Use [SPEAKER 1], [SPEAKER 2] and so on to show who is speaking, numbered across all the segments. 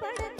[SPEAKER 1] படர்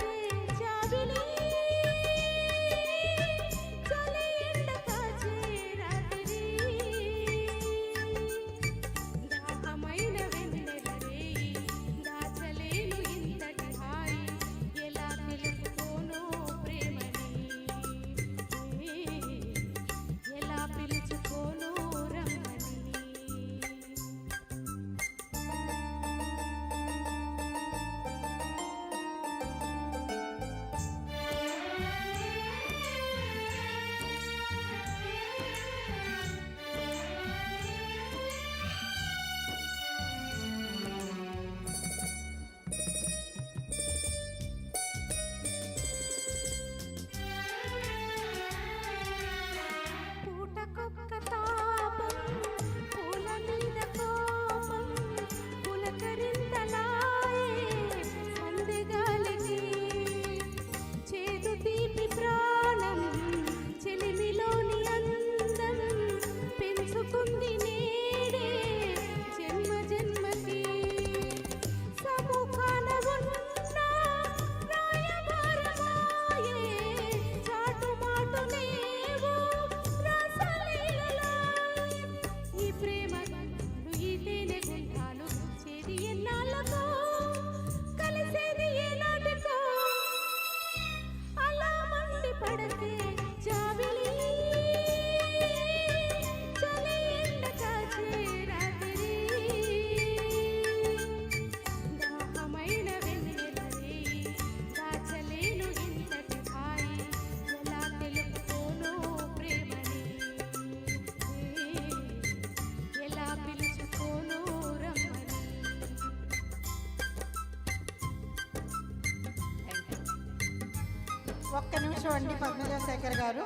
[SPEAKER 2] ఒక్క నిమిషం అండి పద్మజాశేఖర్ గారు.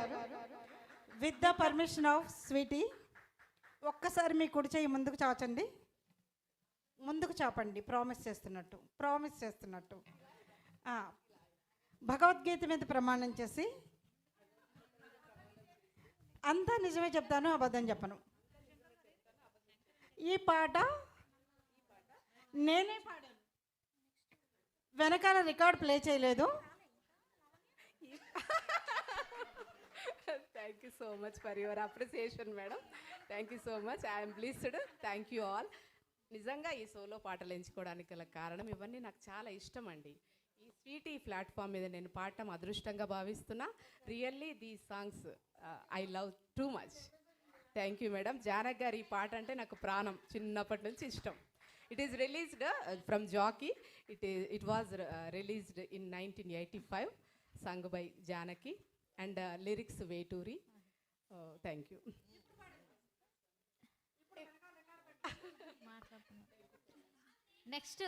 [SPEAKER 2] With the permission of Sweety ఒక్కసారి మీ కుడి చేయి ముందుకు చాచండి ముందుకు చాపండి ప్రామిస్ చేస్తున్నట్టు ప్రామిస్ చేస్తున్నట్టు. భగవద్గీత మీద ప్రమాణం చేసి అంతా నిజమే చెప్తాను అబద్ధం చెప్పను. ఈ పాట నేనే పాడాను. వెనకాల రికార్డ్ ప్లే చేయలేదు
[SPEAKER 3] thank you so much for your appreciation madam thank you so much I'm pleased thank you all నిజంగా ఈ సోలో పాటలు ఎంచుకోవడానికి గల కారణం ఇవన్నీ నాకు చాలా ఇష్టం అండి. ఈ స్వీట్ ఈ ప్లాట్ఫామ్ మీద నేను పాడటం అదృష్టంగా భావిస్తున్నా. Really the songs I love too much thank you madam Janaki గారి ఈ పాట అంటే నాకు ప్రాణం చిన్నప్పటి నుంచి ఇష్టం. It is released from Jackie it it was released in nineteen eighty five sung by Janaki and lyrics Veturi thank you
[SPEAKER 4] next